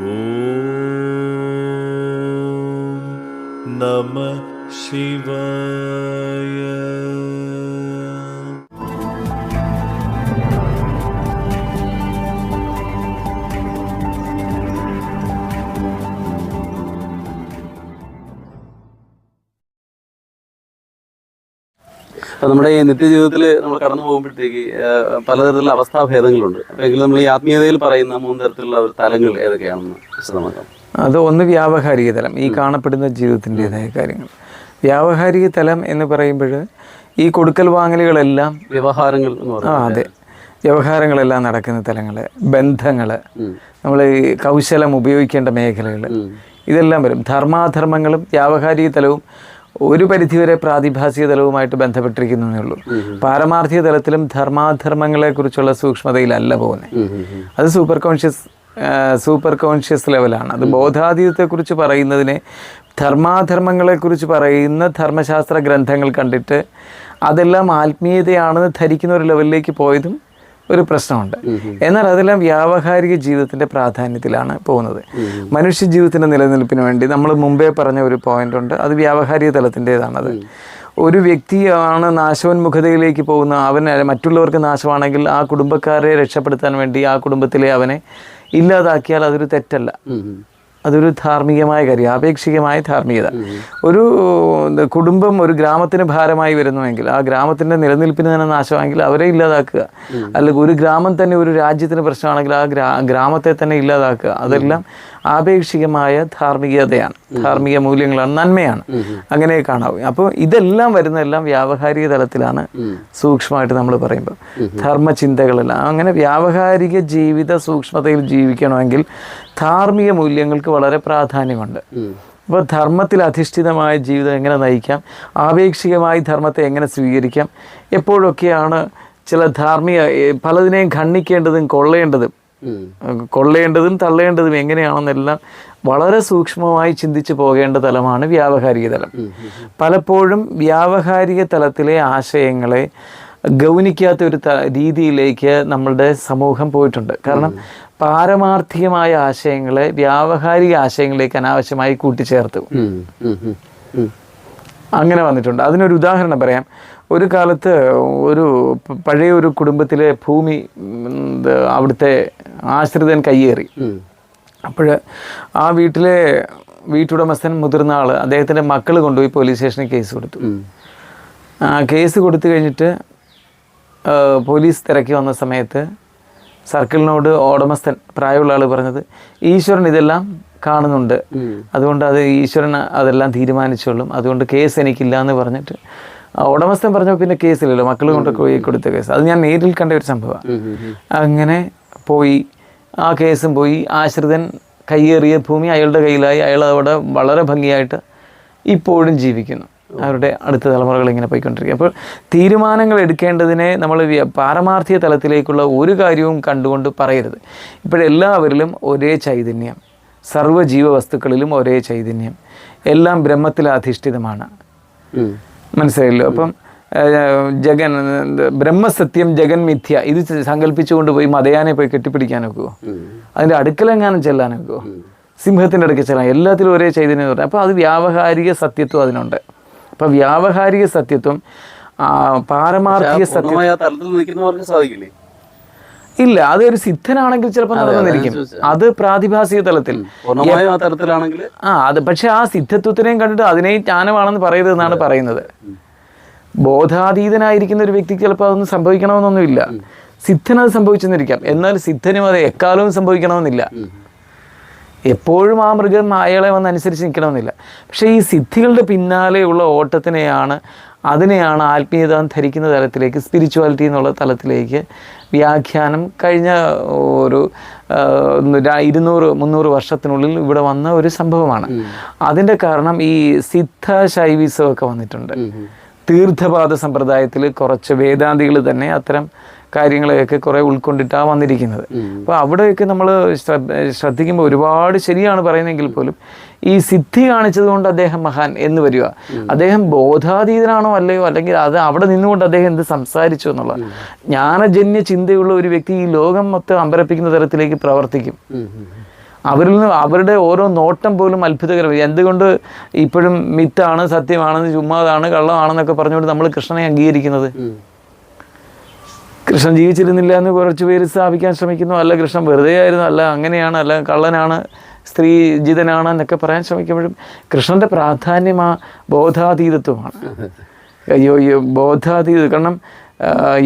ॐ नमः शिवाय നമ്മുടെ ഈ നിത്യജീവിതത്തിൽ നമ്മൾ കടന്നു പോകുമ്പോഴത്തേക്ക് പലതരത്തിലുള്ള അവസ്ഥാഭേദങ്ങളുണ്ട്. അപ്പൊ എങ്കിലും നമ്മൾ ഈ ആത്മീയതയിൽ പറയുന്ന മൂന്ന് തരത്തിലുള്ള ഒരു തലങ്ങൾ ഏതൊക്കെയാണെന്ന് വിശദമാക്കാം. അത് ഒന്ന് വ്യാവഹാരിക തലം ഈ കാണപ്പെടുന്ന ജീവിതത്തിന്റെതായ കാര്യങ്ങൾ. വ്യാവഹാരിക തലം എന്ന് പറയുമ്പോൾ ഈ കൊടുക്കൽ വാങ്ങലുകളെല്ലാം വ്യവഹാരങ്ങൾ ആ അതെ. വ്യവഹാരങ്ങളെല്ലാം നടക്കുന്ന തലങ്ങൾ ബന്ധങ്ങൾ നമ്മൾ ഈ കൗശലം ഉപയോഗിക്കേണ്ട മേഖലകൾ ഇതെല്ലാം വരും. ധർമാധർമ്മങ്ങളും വ്യാവഹാരിക തലവും ഒരു പരിധിവരെ പ്രാതിഭാസിക തലവുമായിട്ട് ബന്ധപ്പെട്ടിരിക്കുന്നേ ഉള്ളൂ പാരമാർത്ഥിക തലത്തിലും ധർമാധർമ്മങ്ങളെ കുറിച്ചുള്ള സൂക്ഷ്മതയിലല്ല പോകുന്നത് അത് സൂപ്പർ കോൺഷ്യസ് സൂപ്പർ കോൺഷ്യസ് ലെവലാണ്. അത് ബോധാതീതത്തെക്കുറിച്ച് പറയുന്നതിനെ ധർമാധർമ്മങ്ങളെക്കുറിച്ച് പറയുന്ന ധർമ്മശാസ്ത്ര ഗ്രന്ഥങ്ങൾ കണ്ടിട്ട് അതെല്ലാം ആത്മീയതയാണെന്ന് ധരിക്കുന്ന ഒരു ലെവലിലേക്ക് പോയതും ഒരു പ്രശ്നമുണ്ട്. എന്നാൽ അതെല്ലാം വ്യാവഹാരിക ജീവിതത്തിന്റെ പ്രാധാന്യത്തിലാണ് പോകുന്നത്. മനുഷ്യ ജീവിതത്തിന്റെ നിലനിൽപ്പിന് വേണ്ടി നമ്മൾ മുമ്പേ പറഞ്ഞ ഒരു പോയിന്റ് ഉണ്ട്. അത് വ്യാവഹാരിക തലത്തിന്റെതാണത്. ഒരു വ്യക്തിയാണ് നാശോന്മുഖതയിലേക്ക് പോകുന്ന അവന് മറ്റുള്ളവർക്ക് നാശമാണെങ്കിൽ ആ കുടുംബക്കാരെ രക്ഷപ്പെടുത്താൻ വേണ്ടി ആ കുടുംബത്തിലെ അവനെ ഇല്ലാതാക്കിയാൽ അതൊരു തെറ്റല്ല. അതൊരു ധാർമ്മികമായ കാര്യം ആപേക്ഷികമായ ധാർമ്മികത. ഒരു കുടുംബം ഒരു ഗ്രാമത്തിന് ഭാരമായി വരുന്നുവെങ്കിൽ ആ ഗ്രാമത്തിന്റെ നിലനിൽപ്പിന് തന്നെ നാശമാണെങ്കിൽ അവരെ ഇല്ലാതാക്കുക. അല്ലെങ്കിൽ ഒരു ഗ്രാമം തന്നെ ഒരു രാജ്യത്തിന് പ്രശ്നമാണെങ്കിൽ ആ ഗ്രാമത്തെ തന്നെ ഇല്ലാതാക്കുക. അതെല്ലാം ആപേക്ഷികമായ ധാർമ്മികതയാണ്. ധാർമ്മിക മൂല്യങ്ങളാണ് നന്മയാണ്. അങ്ങനെ കാണാവും. അപ്പോൾ ഇതെല്ലാം വരുന്നതെല്ലാം വ്യാവഹാരിക തലത്തിലാണ് സൂക്ഷ്മമായിട്ട് നമ്മൾ പറയുമ്പോൾ. ധർമ്മചിന്തകളെല്ലാം. അങ്ങനെ വ്യാവഹാരിക ജീവിത സൂക്ഷ്മതയിൽ ജീവിക്കണമെങ്കിൽ ധാർമ്മിക മൂല്യങ്ങൾക്ക് വളരെ പ്രാധാന്യമുണ്ട്. അപ്പോൾ ധർമ്മത്തിൽ അധിഷ്ഠിതമായ ജീവിതം എങ്ങനെ നയിക്കാം? ആപേക്ഷികമായി ധർമ്മത്തെ എങ്ങനെ സ്വീകരിക്കാം? എപ്പോഴൊക്കെയാണ് ചില ധാർമ്മിക പലതിനെയും ഖണ്ഡിക്കേണ്ടതും കൊള്ളേണ്ടതും കൊള്ളേണ്ടതും തള്ളേണ്ടതും എങ്ങനെയാണെന്നെല്ലാം വളരെ സൂക്ഷ്മമായി ചിന്തിച്ചു പോകേണ്ട തലമാണ് വ്യാവഹാരിക തലം. പലപ്പോഴും വ്യാവഹാരിക തലത്തിലെ ആശയങ്ങളെ ഗൗനിക്കാത്ത ഒരു രീതിയിലേക്ക് നമ്മളുടെ സമൂഹം പോയിട്ടുണ്ട്. കാരണം പാരമാർത്ഥികമായ ആശയങ്ങളെ വ്യാവഹാരിക ആശയങ്ങളിലേക്ക് അനാവശ്യമായി കൂട്ടിച്ചേർത്തു. അങ്ങനെ വന്നിട്ടുണ്ട്. അതിനൊരു ഉദാഹരണം പറയാം. ഒരു കാലത്ത് ഒരു പഴയ ഒരു കുടുംബത്തിലെ ഭൂമി അവിടുത്തെ ആശ്രിതൻ കയ്യേറി. അപ്പോൾ ആ വീട്ടിലെ വീട്ടുടമസ്ഥൻ മുതിർന്ന ആൾ അദ്ദേഹത്തിന്റെ മക്കൾ കൊണ്ടുപോയി പോലീസ് സ്റ്റേഷനിൽ കേസ് കൊടുത്തു. ആ കേസ് കൊടുത്തു കഴിഞ്ഞിട്ട് പോലീസ് തിരക്കി വന്ന സമയത്ത് സർക്കിളിനോട് ഓടമസ്ഥൻ പ്രായമുള്ള ആൾ പറഞ്ഞത് ഈശ്വരൻ ഇതെല്ലാം കാണുന്നുണ്ട്. അതുകൊണ്ട് അത് ഈശ്വരൻ അതെല്ലാം തീരുമാനിച്ചോളും. അതുകൊണ്ട് കേസ് എനിക്കില്ല എന്ന് പറഞ്ഞിട്ട് ഉടമസ്ഥൻ പറഞ്ഞു പിന്നെ കേസില്ലല്ലോ. മക്കൾ കൊണ്ട് പോയി കൊടുത്ത കേസ്. അത് ഞാൻ നേരിൽ കണ്ട ഒരു സംഭവമാണ്. അങ്ങനെ പോയി ആ കേസും പോയി. ആശ്രിതൻ കയ്യേറിയ ഭൂമി അയാളുടെ കയ്യിലായി. അയാൾ അവിടെ വളരെ ഭംഗിയായിട്ട് ഇപ്പോഴും ജീവിക്കുന്നു. അവരുടെ അടുത്ത തലമുറകൾ ഇങ്ങനെ പോയിക്കൊണ്ടിരിക്കുക അപ്പോൾ തീരുമാനങ്ങൾ എടുക്കേണ്ടതിനെ നമ്മൾ പാരമാർത്ഥിക തലത്തിലേക്കുള്ള ഒരു കാര്യവും കണ്ടുകൊണ്ട് പറയരുത്. ഇപ്പോഴെല്ലാവരിലും ഒരേ ചൈതന്യം. സർവ ജീവവസ്തുക്കളിലും ഒരേ ചൈതന്യം. എല്ലാം ബ്രഹ്മത്തിൽ അധിഷ്ഠിതമാണ് മനസ്സിലായല്ലോ? അപ്പം ജഗൻ ബ്രഹ്മസത്യം ജഗൻ മിഥ്യ ഇത് സങ്കല്പിച്ചുകൊണ്ട് പോയി മതയാനെ പോയി കെട്ടിപ്പിടിക്കാൻ ഒക്കുമോ അതിന്റെ അടുക്കലെങ്ങാനും ചെല്ലാൻ ഒക്കുമോ സിംഹത്തിന്റെ അടുക്കൽ ചെല്ലാൻ. എല്ലാത്തിലും ഒരേ ചൈതന്യം എന്ന് പറഞ്ഞാൽ അപ്പോൾ അത് വ്യാവഹാരിക സത്യത്വം അതിനുണ്ട്. അപ്പോൾ വ്യാവഹാരിക സത്യത്വം പാരമാർത്ഥിക സത്യം പൂർണമായ അത് ഒരു ഇല്ല അതൊരു സിദ്ധനാണെങ്കിൽ ചിലപ്പോൾ നടന്നിരിക്കും. അത് പ്രാതിഭാസിക തലത്തിൽ. തലത്തിലാണെങ്കിൽ ആ അത് പക്ഷെ ആ സിദ്ധത്വത്തിനെയും കണ്ടിട്ട് അതിനെയും ജ്ഞാനമാണെന്ന് പറയരുതെന്നാണ് പറയുന്നത്. ബോധാതീതനായിരിക്കുന്ന ഒരു വ്യക്തിക്ക് ചിലപ്പോൾ അതൊന്നും സംഭവിക്കണമെന്നൊന്നുമില്ല. സിദ്ധനത് സംഭവിച്ചെന്നിരിക്കാം. എന്നാൽ സിദ്ധനും അത് എക്കാലവും സംഭവിക്കണമെന്നില്ല. എപ്പോഴും ആ മൃഗം അയാളെ വന്ന് അനുസരിച്ച് നിൽക്കണമെന്നില്ല. പക്ഷേ ഈ സിദ്ധികളുടെ പിന്നാലെയുള്ള ഓട്ടത്തിനെയാണ് അതിനെയാണ് ആത്മീയത ധരിക്കുന്ന തലത്തിലേക്ക് സ്പിരിച്വാലിറ്റി എന്നുള്ള തലത്തിലേക്ക് വ്യാഖ്യാനം കഴിഞ്ഞ ഒരു ഇരുന്നൂറ് മുന്നൂറ് വർഷത്തിനുള്ളിൽ ഇവിടെ വന്ന ഒരു സംഭവമാണ്. അതിന്റെ കാരണം ഈ സിദ്ധ ശൈവീസമൊക്കെ വന്നിട്ടുണ്ട് തീർത്ഥപാദ സമ്പ്രദായത്തിൽ കുറച്ച് വേദാന്തികൾ തന്നെ അത്തരം കാര്യങ്ങളെയൊക്കെ കുറേ ഉൾക്കൊണ്ടിട്ടാണ് വന്നിരിക്കുന്നത്. അപ്പോൾ അവിടെയൊക്കെ നമ്മൾ ശ്രദ്ധിക്കുമ്പോൾ ഒരുപാട് ശരിയാണ് പറയുന്നതെങ്കിൽ പോലും ഈ സിദ്ധി കാണിച്ചതുകൊണ്ട് അദ്ദേഹം മഹാൻ എന്ന് വരിക. അദ്ദേഹം ബോധാതീതനാണോ അല്ലയോ? അല്ലെങ്കിൽ അത് അവിടെ നിന്നുകൊണ്ട് അദ്ദേഹം എന്ത് സംസാരിച്ചു എന്നുള്ള ജ്ഞാനജന്യ ചിന്തയുള്ള ഒരു വ്യക്തി ഈ ലോകം മൊത്തം അമ്പരപ്പിക്കുന്ന തരത്തിലേക്ക് പ്രവർത്തിക്കും. അവരിൽ നിന്ന് അവരുടെ ഓരോ നോട്ടം പോലും അത്ഭുതകരമായി. എന്തുകൊണ്ട് ഇപ്പോഴും മിത്താണ് സത്യമാണെന്ന് ചുമ്മാതാണ് കള്ളമാണെന്നൊക്കെ പറഞ്ഞുകൊണ്ട് നമ്മൾ കൃഷ്ണനെ അംഗീകരിക്കുന്നത്? കൃഷ്ണൻ ജീവിച്ചിരുന്നില്ല എന്ന് കുറച്ച് പേര് സ്ഥാപിക്കാൻ ശ്രമിക്കുന്നു. അല്ല കൃഷ്ണൻ വെറുതെ ആയിരുന്നു. അല്ല അങ്ങനെയാണ്. അല്ല കള്ളനാണ്. സ്ത്രീ ജിതനാണ് എന്നൊക്കെ പറയാൻ ശ്രമിക്കുമ്പോഴും കൃഷ്ണന്റെ പ്രാധാന്യം ആ ബോധാതീതത്വമാണ്. ബോധാതീത കാരണം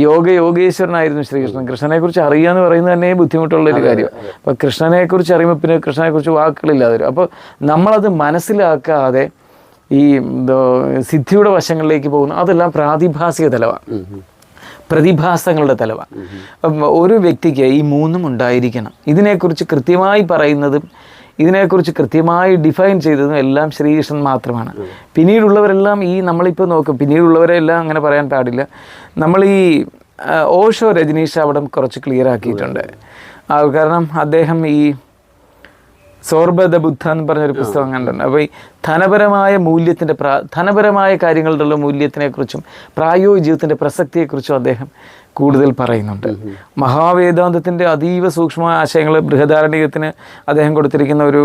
യോഗ യോഗേശ്വരനായിരുന്നു ശ്രീകൃഷ്ണൻ. കൃഷ്ണനെക്കുറിച്ച് അറിയുക എന്ന് പറയുന്നത് തന്നെ ബുദ്ധിമുട്ടുള്ള ഒരു കാര്യമാണ് അപ്പോൾ കൃഷ്ണനെക്കുറിച്ച് അറിയുമ്പോൾ പിന്നെ കൃഷ്ണനെക്കുറിച്ച് വാക്കുകളില്ലാതെ വരും അപ്പോൾ നമ്മളത് മനസ്സിലാക്കാതെ ഈ സിദ്ധിയുടെ വശങ്ങളിലേക്ക് പോകുന്നു അതെല്ലാം പ്രാതിഭാസിക തലമാണ് പ്രതിഭാസങ്ങളുടെ തലവ അപ്പം ഒരു വ്യക്തിക്ക് ഈ മൂന്നും ഉണ്ടായിരിക്കണം. ഇതിനെക്കുറിച്ച് കൃത്യമായി പറയുന്നതും ഇതിനെക്കുറിച്ച് കൃത്യമായി ഡിഫൈൻ ചെയ്തതും എല്ലാം ശ്രീകൃഷ്ണൻ മാത്രമാണ്. പിന്നീടുള്ളവരെല്ലാം ഈ നമ്മളിപ്പോൾ നോക്കും. പിന്നീടുള്ളവരെല്ലാം അങ്ങനെ പറയാൻ പാടില്ല. നമ്മൾ ഈ ഓഷോ രജനീഷ് അവിടെ കുറച്ച് ക്ലിയർ ആക്കിയിട്ടുണ്ട്. കാരണം അദ്ദേഹം ഈ സോർബദ ബുദ്ധ എന്ന് പറഞ്ഞൊരു പുസ്തകം കണ്ടിട്ടുണ്ട്. അപ്പോൾ ഈ ധനപരമായ മൂല്യത്തിന്റെ പ്രാ ധനപരമായ കാര്യങ്ങളുടെ മൂല്യത്തിനെക്കുറിച്ചും പ്രായോഗിക ജീവിതത്തിന്റെ പ്രസക്തിയെക്കുറിച്ചും അദ്ദേഹം കൂടുതൽ പറയുന്നുണ്ട്. മഹാവേദാന്തത്തിന്റെ അതീവ സൂക്ഷ്മ ആശയങ്ങൾ ബൃഹദാരണ്യത്തിന് അദ്ദേഹം കൊടുത്തിരിക്കുന്ന ഒരു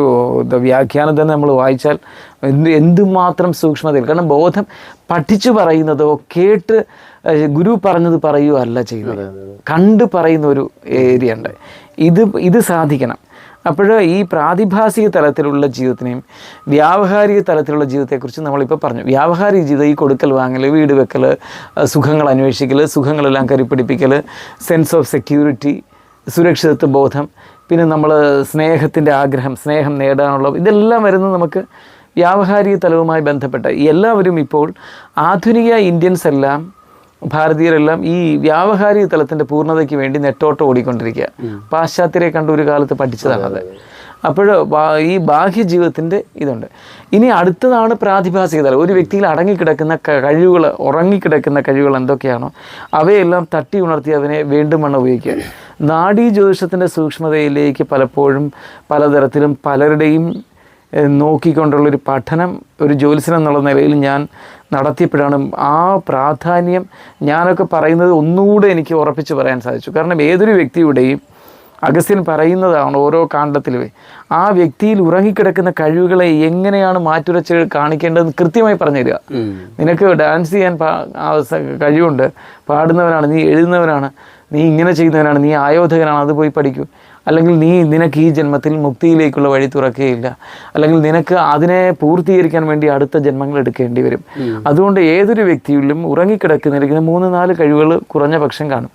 വ്യാഖ്യാനം തന്നെ നമ്മൾ വായിച്ചാൽ എന്ത് എന്തുമാത്രം സൂക്ഷ്മതയിൽ. കാരണം ബോധം പഠിച്ചു പറയുന്നതോ കേട്ട് ഗുരു പറഞ്ഞത് പറയുകയോ അല്ല ചെയ്യുന്നത്. കണ്ട് പറയുന്ന ഒരു ഏരിയ ഉണ്ട്. ഇത് ഇത് സാധിക്കണം. അപ്പോൾ ഈ പ്രാതിഭാസിക തലത്തിലുള്ള ജീവിതത്തിനെയും വ്യാവഹാരിക തലത്തിലുള്ള ജീവിതത്തെക്കുറിച്ച് നമ്മളിപ്പോൾ പറഞ്ഞു. വ്യാവഹാരിക ജീവിതം ഈ കൊടുക്കൽ വാങ്ങൽ വീട് വെക്കൽ സുഖങ്ങൾ അന്വേഷിക്കൽ സുഖങ്ങളെല്ലാം കരുപിടിപ്പിക്കൽ സെൻസ് ഓഫ് സെക്യൂരിറ്റി സുരക്ഷിതത്വ ബോധം പിന്നെ നമ്മൾ സ്നേഹത്തിന്റെ ആഗ്രഹം സ്നേഹം നേടാനുള്ള ഇതെല്ലാം വരുന്നത് നമുക്ക് വ്യാവഹാരിക തലവുമായി ബന്ധപ്പെട്ട എല്ലാവരും ഇപ്പോൾ ആധുനിക ഇന്ത്യൻസ് എല്ലാം ഭാരതീയരെല്ലാം ഈ വ്യാവഹാരിക തലത്തിന്റെ പൂർണതയ്ക്ക് വേണ്ടി നെട്ടോട്ടം ഓടിക്കൊണ്ടിരിക്കുക. പാശ്ചാത്യരെ കണ്ട ഒരു കാലത്ത് പഠിച്ചതാണത് അപ്പോൾ ഈ ബാഹ്യ ജീവിതത്തിന്റെ ഇതുണ്ട്. ഇനി അടുത്തതാണ് പ്രാതിഭാസിക തലം ഒരു വ്യക്തിയിൽ അടങ്ങിക്കിടക്കുന്ന കഴിവുകൾ ഉറങ്ങിക്കിടക്കുന്ന കഴിവുകൾ എന്തൊക്കെയാണോ അവയെല്ലാം തട്ടി ഉണർത്തി അതിനെ വീണ്ടും മണ്ണ് ഉപയോഗിക്കുക. നാഡീ ജ്യോതിഷത്തിന്റെ സൂക്ഷ്മതയിലേക്ക് പലപ്പോഴും പലതരത്തിലും പലരുടെയും നോക്കിക്കൊണ്ടുള്ളൊരു പഠനം ഒരു ജ്യോത്സ്യൻ എന്നുള്ള നിലയിൽ ഞാൻ നടത്തിയപ്പോഴാണ് ആ പ്രാധാന്യം. ഞാനൊക്കെ പറയുന്നത് ഒന്നുകൂടെ എനിക്ക് ഉറപ്പിച്ച് പറയാൻ സാധിച്ചു. കാരണം ഏതൊരു വ്യക്തിയുടെയും അഗസ്ത്യൻ പറയുന്നതാണ് ഓരോ കാണ്ഡത്തിലും ആ വ്യക്തിയിൽ ഉറങ്ങിക്കിടക്കുന്ന കഴിവുകളെ എങ്ങനെയാണ് മാറ്റുരച്ച് കാണിക്കേണ്ടതെന്ന് കൃത്യമായി പറഞ്ഞു തരിക നിനക്ക് ഡാൻസ് ചെയ്യാൻ പാ- കഴിവുണ്ട്. പാടുന്നവനാണ് നീ എഴുതുന്നവനാണ്. നീ ഇങ്ങനെ ചെയ്യുന്നവനാണ് നീ ആയോധകനാണ് അത് പോയി പഠിക്കൂ. അല്ലെങ്കിൽ നീ നിനക്ക് ഈ ജന്മത്തിൽ മുക്തിയിലേക്കുള്ള വഴി തുറക്കുകയില്ല. അല്ലെങ്കിൽ നിനക്ക് അതിനെ പൂർത്തീകരിക്കാൻ വേണ്ടി അടുത്ത ജന്മങ്ങൾ എടുക്കേണ്ടി വരും. അതുകൊണ്ട് ഏതൊരു വ്യക്തിയിലും ഉറങ്ങിക്കിടക്കുന്നിരിക്കുന്ന മൂന്ന് നാല് കഴിവുകൾ കുറഞ്ഞ പക്ഷം കാണും.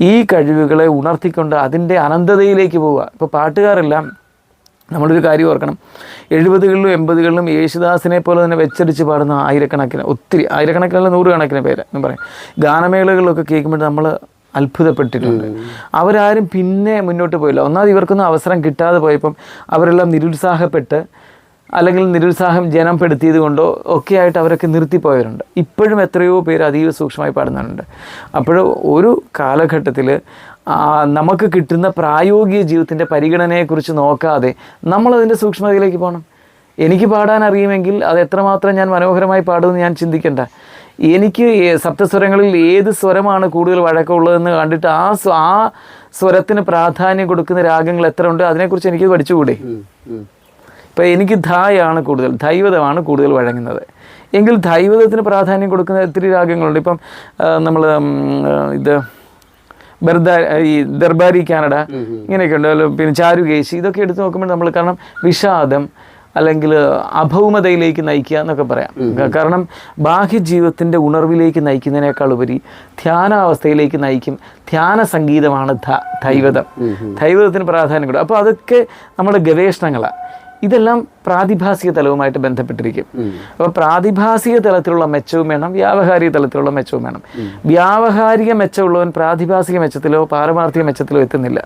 ഈ കഴിവുകളെ ഉണർത്തിക്കൊണ്ട് അതിന്റെ അനന്തതയിലേക്ക് പോവുക. ഇപ്പോൾ പാട്ടുകാരെല്ലാം നമ്മളൊരു കാര്യം ഓർക്കണം. എഴുപതുകളിലും എൺപതുകളിലും യേശുദാസിനെ പോലെ തന്നെ വെച്ചടിച്ച് പാടുന്ന ആയിരക്കണക്കിന് ഒത്തിരി ആയിരക്കണക്കിനല്ല നൂറുകണക്കിന് പേര് എന്ന് പറയും. ഗാനമേളകളിലൊക്കെ കേൾക്കുമ്പോൾ നമ്മൾ അത്ഭുതപ്പെട്ടിട്ടുണ്ട്. അവരാരും പിന്നെ മുന്നോട്ട് പോയില്ല. ഒന്നാമത് ഇവർക്കൊന്നും അവസരം കിട്ടാതെ പോയപ്പം അവരെല്ലാം നിരുത്സാഹപ്പെട്ട് അല്ലെങ്കിൽ നിരുത്സാഹം ജനം പെടുത്തിയത് കൊണ്ടോ ഒക്കെ ആയിട്ട് അവരൊക്കെ നിർത്തിപ്പോയവരുണ്ട്. ഇപ്പോഴും എത്രയോ പേര് അതീവ സൂക്ഷ്മമായി പാടുന്നുണ്ട്. അപ്പോൾ ഒരു കാലഘട്ടത്തിൽ നമുക്ക് കിട്ടുന്ന പ്രായോഗിക ജീവിതത്തിന്റെ പരിഗണനയെക്കുറിച്ച് നോക്കാതെ നമ്മളതിന്റെ സൂക്ഷ്മതയിലേക്ക് പോകണം എനിക്ക് പാടാൻ അറിയുമെങ്കിൽ അത് എത്രമാത്രം ഞാൻ മനോഹരമായി പാടുമെന്ന് ഞാൻ ചിന്തിക്കണ്ട. എനിക്ക് സപ്തസ്വരങ്ങളിൽ ഏത് സ്വരമാണ് കൂടുതൽ വഴക്കമുള്ളതെന്ന് കണ്ടിട്ട് ആ സ്വ- ആ സ്വരത്തിന് പ്രാധാന്യം കൊടുക്കുന്ന രാഗങ്ങൾ എത്ര ഉണ്ട് അതിനെക്കുറിച്ച് എനിക്ക് പഠിച്ചുകൂടെ? ഇപ്പം എനിക്ക് ധായാണ് കൂടുതൽ ദൈവതമാണ് കൂടുതൽ വഴങ്ങുന്നത്. എങ്കിൽ ദൈവതത്തിന് പ്രാധാന്യം കൊടുക്കുന്ന ഒത്തിരി രാഗങ്ങളുണ്ട്. ഇപ്പം നമ്മൾ ഇത് ബർദ ഈ ദർബാരി കാനഡ ഇങ്ങനെയൊക്കെ ഉണ്ട്. പിന്നെ ചാരുകേശി ഇതൊക്കെ എടുത്ത് നോക്കുമ്പോൾ നമ്മൾ കാരണം വിഷാദം അല്ലെങ്കിൽ അഭൗമതയിലേക്ക് നയിക്കുക എന്നൊക്കെ പറയാം. കാരണം ബാഹ്യ ജീവിതത്തിന്റെ ഉണർവിലേക്ക് നയിക്കുന്നതിനേക്കാൾ ഉപരി ധ്യാനാവസ്ഥയിലേക്ക് നയിക്കും. ധ്യാന സംഗീതമാണ് ധ ദൈവതം. ദൈവതത്തിന് പ്രാധാന്യം കൊടുക്കും. അപ്പോൾ അതൊക്കെ നമ്മുടെ ഗവേഷണങ്ങളാണ് ഇതെല്ലാം പ്രാതിഭാസിക തലവുമായിട്ട് ബന്ധപ്പെട്ടിരിക്കും. അപ്പോൾ പ്രാതിഭാസിക തലത്തിലുള്ള മെച്ചവും വേണം വ്യാവഹാരിക തലത്തിലുള്ള മെച്ചവും വേണം. വ്യാവഹാരിക മെച്ചമുള്ളവൻ പ്രാതിഭാസിക മെച്ചത്തിലോ പാരമാർത്ഥിക മെച്ചത്തിലോ എത്തുന്നില്ല.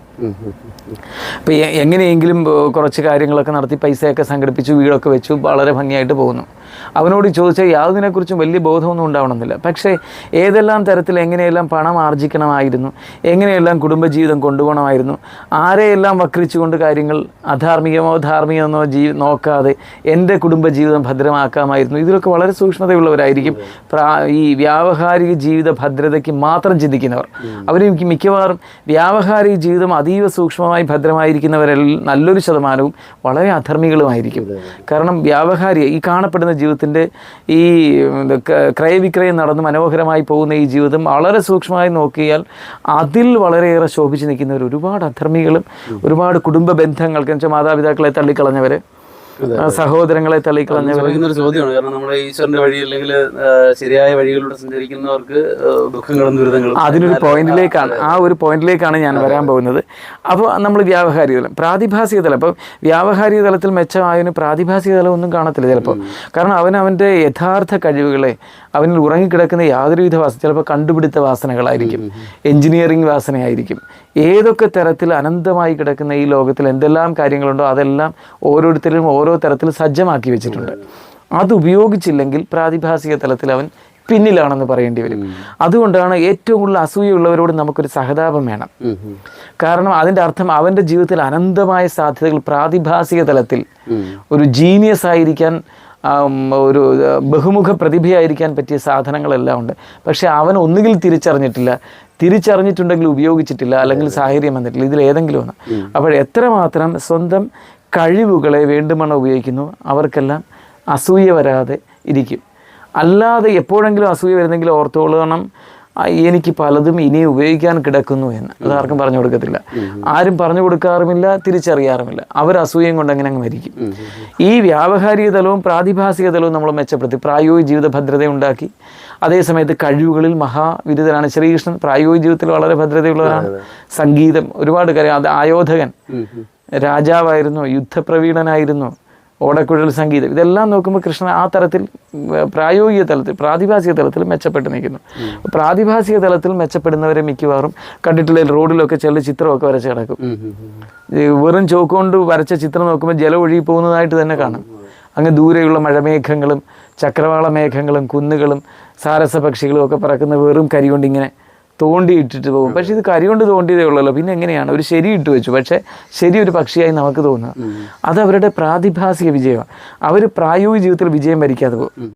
അപ്പോൾ എങ്ങനെയെങ്കിലും കുറച്ച് കാര്യങ്ങളൊക്കെ നടത്തി പൈസയൊക്കെ സംഘടിപ്പിച്ചു വീടൊക്കെ വെച്ചു വളരെ ഭംഗിയായിട്ട് പോകുന്നു. അവനോട് ചോദിച്ചാൽ യാതൊന്നിനെക്കുറിച്ചും വലിയ ബോധമൊന്നും ഉണ്ടാവണമെന്നില്ല. പക്ഷേ ഏതെല്ലാം തരത്തിൽ എങ്ങനെയെല്ലാം പണം ആർജിക്കണമായിരുന്നു എങ്ങനെയെല്ലാം കുടുംബജീവിതം കൊണ്ടുപോകണമായിരുന്നു ആരെയെല്ലാം വക്രിച്ചുകൊണ്ട് കാര്യങ്ങൾ അധാർമികമോ ധാർമ്മികമോ ജീ നോക്കാതെ നോക്കാതെ എന്റെ കുടുംബജീവിതം ഭദ്രമാക്കാമായിരുന്നു. ഇതിലൊക്കെ വളരെ സൂക്ഷ്മതയുള്ളവരായിരിക്കും. പ്രാ ഈ വ്യാവഹാരിക ജീവിത ഭദ്രതയ്ക്ക് മാത്രം ചിന്തിക്കുന്നവർ. അവർ മിക്കവാറും വ്യാവഹാരിക ജീവിതം അതീവ സൂക്ഷ്മമായി ഭദ്രമായിരിക്കുന്നവരിൽ നല്ലൊരു ശതമാനവും വളരെ അധർമ്മികളുമായിരിക്കും. കാരണം വ്യാവഹാരിക ഈ കാണപ്പെടുന്ന ജീവിതത്തിന്റെ ഈ ക്രയവിക്രയം നടന്ന് മനോഹരമായി പോകുന്ന ഈ ജീവിതം വളരെ സൂക്ഷ്മമായി നോക്കിയാൽ അതിൽ വളരെയേറെ ശോഭിച്ച് നിൽക്കുന്നവർ ഒരുപാട് അധർമ്മികളും ഒരുപാട് കുടുംബ ബന്ധങ്ങൾക്ക് എന്ന് വെച്ചാൽ മാതാപിതാക്കളെ തള്ളിക്കളഞ്ഞവർ സഹോദരങ്ങളെ തള്ളിക്കളഞ്ഞ ഒരു ചോദ്യമാണ്. കാരണം നമ്മുടെ ഈശ്വരന്റെ വഴി അല്ലെങ്കിൽ ശരിയായ വഴികളിലൂടെ സഞ്ചരിക്കുന്നവർക്ക് ദുഃഖങ്ങളും ദുരിതങ്ങളും അതിനൊരു പോയിന്റിലേക്കാണ്. ആ ഒരു പോയിന്റിലേക്കാണ് ഞാൻ വരാൻ പോകുന്നത്. അപ്പോൾ നമ്മൾ വ്യാവഹാരിക തലം പ്രാതിഭാസിക തലം. അപ്പോൾ വ്യാവഹാരിക തലത്തിൽ മെച്ചമായവന് പ്രാതിഭാസിക തലം ഒന്നും കാണത്തില്ല ചിലപ്പോൾ. കാരണം അവൻ അവന്റെ യഥാർത്ഥ കഴിവുകളെ അവനിൽ ഉറങ്ങിക്കിടക്കുന്ന യാതൊരുവിധ വാസന ചിലപ്പോൾ കണ്ടുപിടുത്ത വാസനകളായിരിക്കും. എഞ്ചിനീയറിംഗ് വാസനയായിരിക്കും. ഏതൊക്കെ തരത്തിൽ അനന്തമായി കിടക്കുന്ന ഈ ലോകത്തിൽ എന്തെല്ലാം കാര്യങ്ങളുണ്ടോ അതെല്ലാം ഓരോരുത്തരും ഓരോ തരത്തിൽ സജ്ജമാക്കി വെച്ചിട്ടുണ്ട്. അത് ഉപയോഗിച്ചില്ലെങ്കിൽ പ്രാതിഭാസിക തലത്തിൽ അവൻ പിന്നിലാണെന്ന് പറയേണ്ടി വരും. അതുകൊണ്ടാണ് ഏറ്റവും കൂടുതൽ അസൂയുള്ളവരോട് നമുക്കൊരു സഹതാപം വേണം. കാരണം അതിന്റെ അർത്ഥം അവന്റെ ജീവിതത്തിൽ അനന്തമായ സാധ്യതകൾ പ്രാതിഭാസിക തലത്തിൽ ഒരു ജീനിയസ് ആയിരിക്കാൻ ഒരു ബഹുമുഖ പ്രതിഭയായിരിക്കാൻ പറ്റിയ സാധനങ്ങളെല്ലാം ഉണ്ട്. പക്ഷേ അവൻ ഒന്നുകിൽ തിരിച്ചറിഞ്ഞിട്ടില്ല തിരിച്ചറിഞ്ഞിട്ടുണ്ടെങ്കിൽ ഉപയോഗിച്ചിട്ടില്ല അല്ലെങ്കിൽ സാഹചര്യം വന്നിട്ടില്ല. ഇതിൽ ഏതെങ്കിലും ഒന്ന്. അപ്പോൾ എത്രമാത്രം സ്വന്തം കഴിവുകളെ വേണ്ടുമണ ഉപയോഗിക്കുന്നു അവർക്കെല്ലാം അസൂയ വരാതെ ഇരിക്കും. അല്ലാതെ എപ്പോഴെങ്കിലും അസൂയ വരുന്നെങ്കിൽ ഓർത്തോളണം എനിക്ക് പലതും ഇനി ഉപയോഗിക്കാൻ കിടക്കുന്നു എന്ന്. അത് ആർക്കും പറഞ്ഞു കൊടുക്കത്തില്ല. ആരും പറഞ്ഞു കൊടുക്കാറുമില്ല തിരിച്ചറിയാറുമില്ല. അവർ അസൂയം കൊണ്ട് അങ്ങനെ അങ്ങ് മരിക്കും. ഈ വ്യാവഹാരിക തലവും പ്രാതിഭാസിക തലവും നമ്മൾ മെച്ചപ്പെടുത്തി. പ്രായോഗിക ജീവിത ഭദ്രത ഉണ്ടാക്കി അതേസമയത്ത് കഴിവുകളിൽ മഹാവിരുദ്ധനാണ് ശ്രീകൃഷ്ണൻ. പ്രായോഗിക ജീവിതത്തിൽ വളരെ ഭദ്രതയുള്ളവരാണ് സംഗീതം ഒരുപാട് കാര്യം. അത് ആയോധകൻ. രാജാവായിരുന്നു യുദ്ധപ്രവീണനായിരുന്നു. ഓടക്കുഴൽ സംഗീതം. ഇതെല്ലാം നോക്കുമ്പോൾ കൃഷ്ണൻ ആ തരത്തിൽ പ്രായോഗിക തലത്തിൽ പ്രാതിഭാസിക തലത്തിൽ മെച്ചപ്പെട്ട് നിൽക്കുന്നു. പ്രാതിഭാസിക തലത്തിൽ മെച്ചപ്പെടുന്നവരെ മിക്കവാറും കണ്ടിട്ടുള്ള റോഡിലൊക്കെ ചില ചിത്രമൊക്കെ വരച്ച് കിടക്കും. വെറും ചോക്കുകൊണ്ട് വരച്ച ചിത്രം നോക്കുമ്പോൾ ജലം ഒഴുകി പോകുന്നതായിട്ട് തന്നെ കാണാം. അങ്ങ് ദൂരെയുള്ള മഴമേഘങ്ങളും ചക്രവാള മേഘങ്ങളും കുന്നുകളും സാരസപക്ഷികളും ഒക്കെ പറക്കുന്ന വെറും കരി കൊണ്ട് ഇങ്ങനെ തോണ്ടി ഇട്ടിട്ട് പോകും പക്ഷെ ഇത് കരി കൊണ്ട് തോണ്ടിയതേ ഉള്ളല്ലോ. പിന്നെ എങ്ങനെയാണ്? ഒരു ശരി ഇട്ട് വെച്ചു. പക്ഷേ ശരി ഒരു പക്ഷിയായി നമുക്ക് തോന്നുക. അത് അവരുടെ പ്രാതിഭാസിക വിജയമാണ്. അവർ പ്രായോഗിക ജീവിതത്തിൽ വിജയം ഭരിക്കാതെ പോകും.